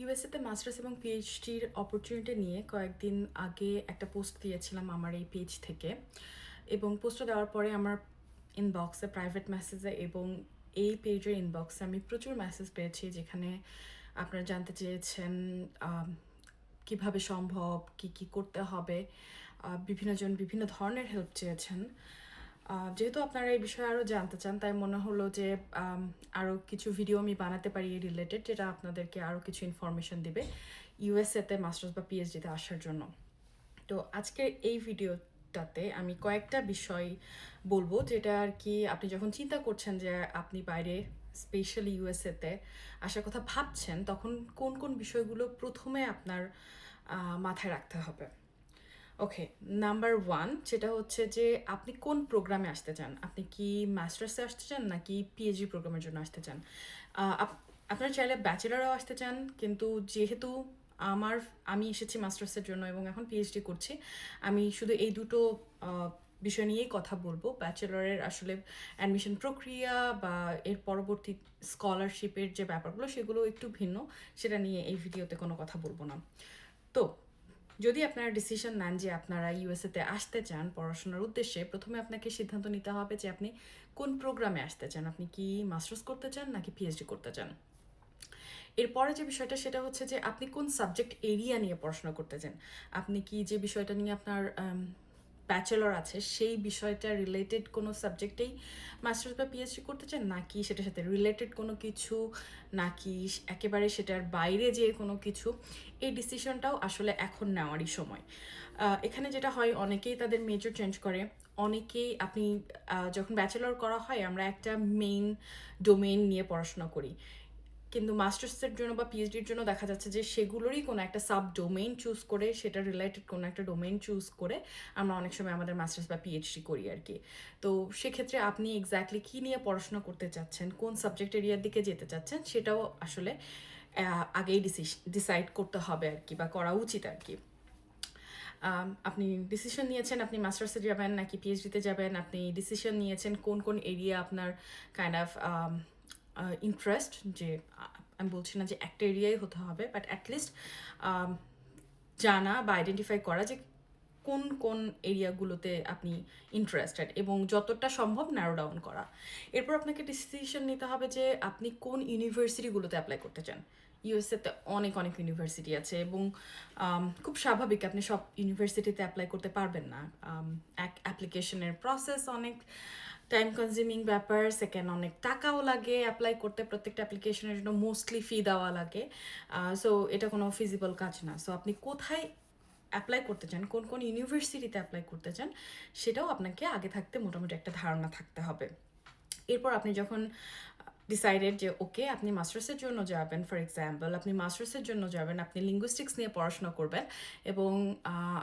ইউএসএতে masters এবং পিএইচডির opportunity নিয়ে কয়েকদিন আগে একটা পোস্ট দিয়েছিলাম আমার এই পেজ থেকে। এবং পোস্টটা দেওয়ার পরে আমার ইনবক্সে প্রাইভেট মেসেজে এবং এই পেজের ইনবক্সে আমি প্রচুর মেসেজ পেয়েছি যেখানে আপনারা জানতে চেয়েছেন কীভাবে সম্ভব, কি কি করতে হবে বিভিন্নজন বিভিন্ন ধরনের হেল্প চেয়েছেন। যেহেতু আপনারা এই বিষয়ে আরও জানতে চান, তাই মনে হলো যে আরও কিছু ভিডিও আমি বানাতে পারি এই রিলেটেড যেটা আপনাদেরকে আরও কিছু ইনফরমেশন দিবে ইউএসএতে মাস্টার্স বা পিএইচডিতে আসার জন্য। তো আজকের এই ভিডিওটাতে আমি কয়েকটা বিষয় বলব, যেটা আর কি আপনি যখন চিন্তা করছেন যে আপনি বাইরে স্পেশালি ইউএসএতে আসার কথা ভাবছেন, তখন কোন কোন বিষয়গুলো প্রথমে আপনার মাথায় রাখতে হবে? ওকে নাম্বার ওয়ান যেটা হচ্ছে যে আপনি কোন প্রোগ্রামে আসতে চান? আপনি কি মাস্টার্সে আসতে চান নাকি পিএইচডি প্রোগ্রামের জন্য আসতে চান? আপনারা চাইলে ব্যাচেলারও আসতে চান, কিন্তু যেহেতু আমার, আমি এসেছি মাস্টার্সের জন্য এবং এখন পিএইচডি করছি, আমি শুধু এই দুটো বিষয় নিয়েই কথা বলব। ব্যাচেলরের আসলে অ্যাডমিশন প্রক্রিয়া বা এর পরবর্তী স্কলারশিপের যে ব্যাপারগুলো, সেগুলো একটু ভিন্ন, সেটা নিয়ে এই ভিডিওতে কোনো কথা বলব না। তো যদি আপনারা ডিসিশন নেন যে আপনারা ইউএসএতে আসতে চান পড়াশোনার উদ্দেশ্যে, প্রথমে আপনাকে সিদ্ধান্ত নিতে হবে যে আপনি কোন প্রোগ্রামে আসতে চান। আপনি কি মাস্টার্স করতে চান নাকি পিএইচডি করতে চান? এরপরে যে বিষয়টা, সেটা হচ্ছে যে আপনি কোন সাবজেক্ট এরিয়া নিয়ে পড়াশোনা করতে চান? আপনি কি যে বিষয়টা নিয়ে আপনার ব্যাচেলর আছে, সেই বিষয়টা রিলেটেড কোনো সাবজেক্টেই মাস্টার্স বা পিএইচডি করতে চান নাকি সেটার সাথে রিলেটেড কোনো কিছু, নাকি একেবারে সেটার বাইরে যে কোনো কিছু, এই ডিসিশনটাও আসলে এখন নেওয়ারই সময়। এখানে যেটা হয়, অনেকেই তাদের মেজর চেঞ্জ করে, অনেকেই আপনি যখন ব্যাচেলর করা হয়, আমরা একটা মেইন ডোমেইন নিয়ে পড়াশোনা করি। কিন্তু মাস্টার্সের জন্য বা পিএইচডির জন্য দেখা যাচ্ছে যে সেগুলোরই কোনো একটা সাব ডোমেইন চুজ করে, সেটা রিলেটেড কোনো একটা ডোমেইন চুজ করে আমরা অনেক সময় আমাদের মাস্টার্স বা পিএইচডি করি আর কি। তো সেক্ষেত্রে আপনি এক্স্যাক্টলি কী নিয়ে পড়াশোনা করতে চাচ্ছেন, কোন সাবজেক্ট এরিয়ার দিকে যেতে চাচ্ছেন, সেটাও আসলে আগেই ডিসাইড করতে হবে আর কি বা করা উচিত আর কি। আপনি ডিসিশন নিয়েছেন, আপনি মাস্টার্সে যাবেন নাকি পিএইচডিতে যাবেন, আপনি ডিসিশন নিয়েছেন কোন কোন এরিয়া আপনার কাইন্ড অফ ইন্টারেস্ট যে আমি বলছি না যে একটা এরিয়াই হতে হবে বাট অ্যাটলিস্ট জানা বা আইডেন্টিফাই করা যে কোন কোন এরিয়াগুলোতে আপনি ইন্টারেস্টেড এবং যতটা সম্ভব ন্যারো ডাউন করা। এরপর আপনাকে ডিসিশন নিতে হবে যে আপনি কোন ইউনিভার্সিটিগুলোতে অ্যাপ্লাই করতে চান। ইউএসএতে অনেক অনেক ইউনিভার্সিটি আছে এবং খুব স্বাভাবিক আপনি সব ইউনিভার্সিটিতে অ্যাপ্লাই করতে পারবেন না। এক অ্যাপ্লিকেশনের প্রসেস অনেক টাইম কনজিউমিং ব্যাপার সেকেন্ড অনেক টাকাও লাগে অ্যাপ্লাই করতে, প্রত্যেকটা অ্যাপ্লিকেশনের জন্য মোস্টলি ফি দেওয়া লাগে। সো এটা কোনো ফিজিবল কাজ না। সো আপনি কোথায় অ্যাপ্লাই করতে চান, কোন কোন ইউনিভার্সিটিতে অ্যাপ্লাই করতে চান, সেটাও আপনাকে আগে থাকতে মোটামুটি একটা ধারণা থাকতে হবে। এরপর আপনি যখন ডিসাইডেড যে ওকে আপনি মাস্টার্সের জন্য যাবেন ফর এক্সাম্পল আপনি মাস্টার্সের জন্য যাবেন, আপনি লিঙ্গুইস্টিক্স নিয়ে পড়াশোনা করবেন এবং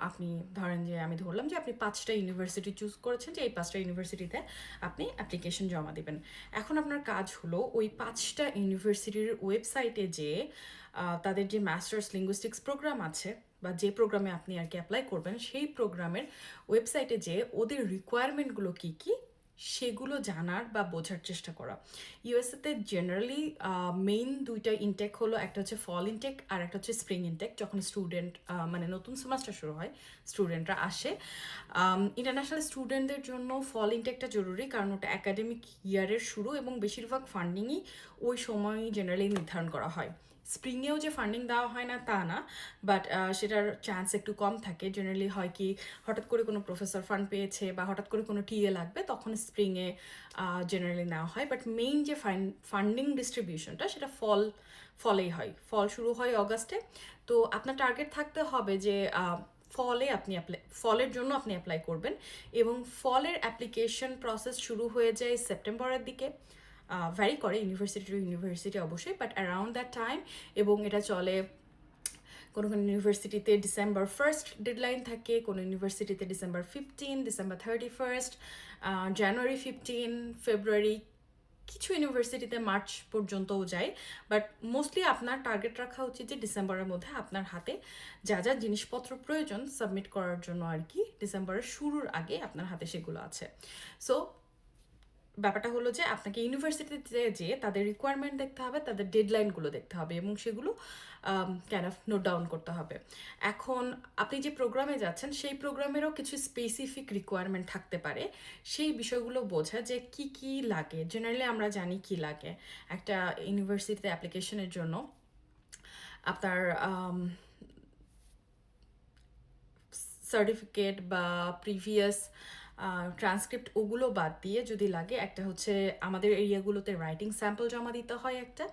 আপনি ধরেন যে, আমি ধরলাম যে, আপনি পাঁচটা ইউনিভার্সিটি চুজ করেছেন যে, এই পাঁচটা ইউনিভার্সিটিতে আপনি অ্যাপ্লিকেশন জমা দিবেন। এখন আপনার কাজ হলো ওই পাঁচটা ইউনিভার্সিটির ওয়েবসাইটে যে তাদের যে মাস্টার্স লিঙ্গুইস্টিক্স প্রোগ্রাম আছে বা যে প্রোগ্রামে আপনি আর কি অ্যাপ্লাই করবেন, সেই প্রোগ্রামের ওয়েবসাইটে যে, ওদের রিকোয়ারমেন্টগুলো কী কী সেগুলো জানার বা বোঝার চেষ্টা করা। ইউএসএতে জেনারেলি মেইন দুইটা ইনটেক হলো, একটা হচ্ছে ফল ইনটেক আর একটা হচ্ছে স্প্রিং ইনটেক যখন স্টুডেন্ট মানে নতুন সেমাস্টার শুরু হয় স্টুডেন্টরা আসে। ইন্টারন্যাশনাল স্টুডেন্টদের জন্য ফল ইনটেকটা জরুরি, কারণ ওটা একাডেমিক ইয়ারের শুরু এবং বেশিরভাগ ফান্ডিংই ওই সময়ই জেনারেলি নির্ধারণ করা হয়। স্প্রিংয়েও যে ফান্ডিং দেওয়া হয় না, তা না বাট সেটার চান্স একটু কম থাকে। জেনারেলি হয় কি, হঠাৎ করে কোনো প্রফেসর ফান্ড পেয়েছে বা হঠাৎ করে কোনো টিএ লাগবে, তখন স্প্রিংয়ে জেনারেলি নেওয়া হয়। বাট মেইন যে ফান্ডিং ডিস্ট্রিবিউশনটা সেটা ফল ফলেই হয়। ফল শুরু হয় অগাস্টে তো আপনার টার্গেট থাকতে হবে যে ফলে আপনি অ্যাপ্লাই ফলের জন্য আপনি অ্যাপ্লাই করবেন এবং ফলের অ্যাপ্লিকেশন প্রসেস শুরু হয়ে যায় সেপ্টেম্বরের দিকে। ভ্যারি করে ইউনিভার্সিটি টু ইউনিভার্সিটি অবশ্যই বাট অ্যারাউন্ড দ্যাট টাইম এবং এটা চলে কোনো কোনো ইউনিভার্সিটিতে ডিসেম্বর ফার্স্ট ডেডলাইন থাকে, কোনো ইউনিভার্সিটিতে December fifteen December thirty first January fifteen February কিছু ইউনিভার্সিটিতে মার্চ পর্যন্তও যায় বাট মোস্টলি আপনার টার্গেট রাখা উচিত যে ডিসেম্বরের মধ্যে আপনার হাতে যা যা জিনিসপত্র প্রয়োজন সাবমিট করার জন্য আর কি ডিসেম্বরের শুরুর আগে আপনার হাতে সেগুলো আছে। সো ব্যাপারটা হলো যে আপনাকে ইউনিভার্সিটিতে যে তাদের রিকোয়ারমেন্ট দেখতে হবে, তাদের ডেডলাইনগুলো দেখতে হবে এবং সেগুলো ক্যান অফ নোট ডাউন করতে হবে। এখন আপনি যে প্রোগ্রামে যাচ্ছেন, সেই প্রোগ্রামেরও কিছু স্পেসিফিক রিকোয়ারমেন্ট থাকতে পারে। সেই বিষয়গুলো বোঝা যে কি কি লাগে। জেনারেলি আমরা জানি কি লাগে একটা ইউনিভার্সিটিতে অ্যাপ্লিকেশনের জন্য। আপনার সার্টিফিকেট বা প্রিভিয়াস ট্রান্সক্রিপ্ট ওগুলো বাদ দিয়ে যদি লাগে, একটা হচ্ছে আমাদের এরিয়াগুলোতে রাইটিং স্যাম্পল জমা দিতে হয় একটা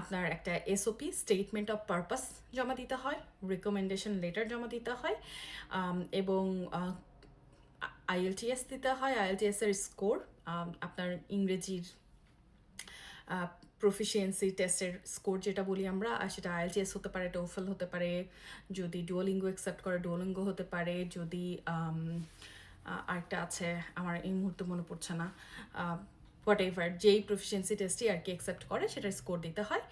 আপনার একটা এসওপি স্টেটমেন্ট অফ পারপাস জমা দিতে হয় রিকমেন্ডেশন লেটার জমা দিতে হয় এবং আইএলটিএস দিতে হয় আইএলটিএস এর স্কোর আপনার ইংরেজির প্রফিসিয়েন্সি টেস্টের স্কোর যেটা বলি আমরা, আর সেটা আইএলটিএস হতে পারে টোফেল হতে পারে, যদি ডুয়োলিঙ্গো অ্যাকসেপ্ট করে ডুয়োলিঙ্গো হতে পারে, যদি আরেকটা আছে, আমার এই মুহূর্তে মনে পড়ছে না হোয়াট এভার যেই প্রফিসিয়েন্সি টেস্টই আর কি অ্যাকসেপ্ট করে সেটা স্কোর দিতে হয়।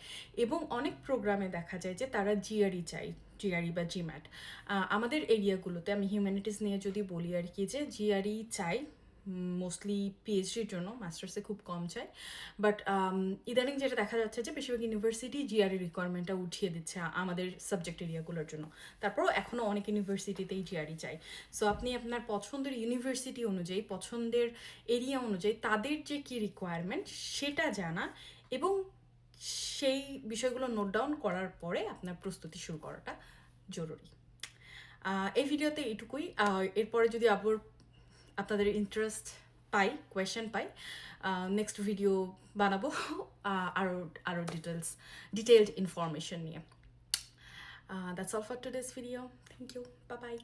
এবং অনেক প্রোগ্রামে দেখা যায় যে তারা জিআরই চাই জিআরই বা জিম্যাট আমাদের এরিয়াগুলোতে আমি হিউম্যানিটিস নিয়ে যদি বলি আর কি যে জিআরই চাই মোস্টলি পিএইচডির জন্য মাস্টার্সে খুব কম চাই। বাট ইদানিং যেটা দেখা যাচ্ছে যে বেশিরভাগ ইউনিভার্সিটি জিআরই রিকোয়ারমেন্টটা উঠিয়ে দিচ্ছে আমাদের সাবজেক্ট এরিয়াগুলোর জন্য। তারপরও এখনও অনেক ইউনিভার্সিটিতেই জিআরই চাই। সো আপনি আপনার পছন্দের ইউনিভার্সিটি অনুযায়ী পছন্দের এরিয়া অনুযায়ী তাদের যে কী রিকোয়ারমেন্ট সেটা জানা এবং সেই বিষয়গুলো নোট ডাউন করার পরে আপনার প্রস্তুতি শুরু করাটা জরুরি। এই ভিডিওতে এইটুকুই আহ, এরপরে যদি আবার আপনাদের ইন্টারেস্ট পাই কোয়েশ্চেন পাই নেক্সট ভিডিও বানাবো আরও আরও ডিটেলস ডিটেলড ইনফরমেশন নিয়ে। That's all for today's video thank you bye bye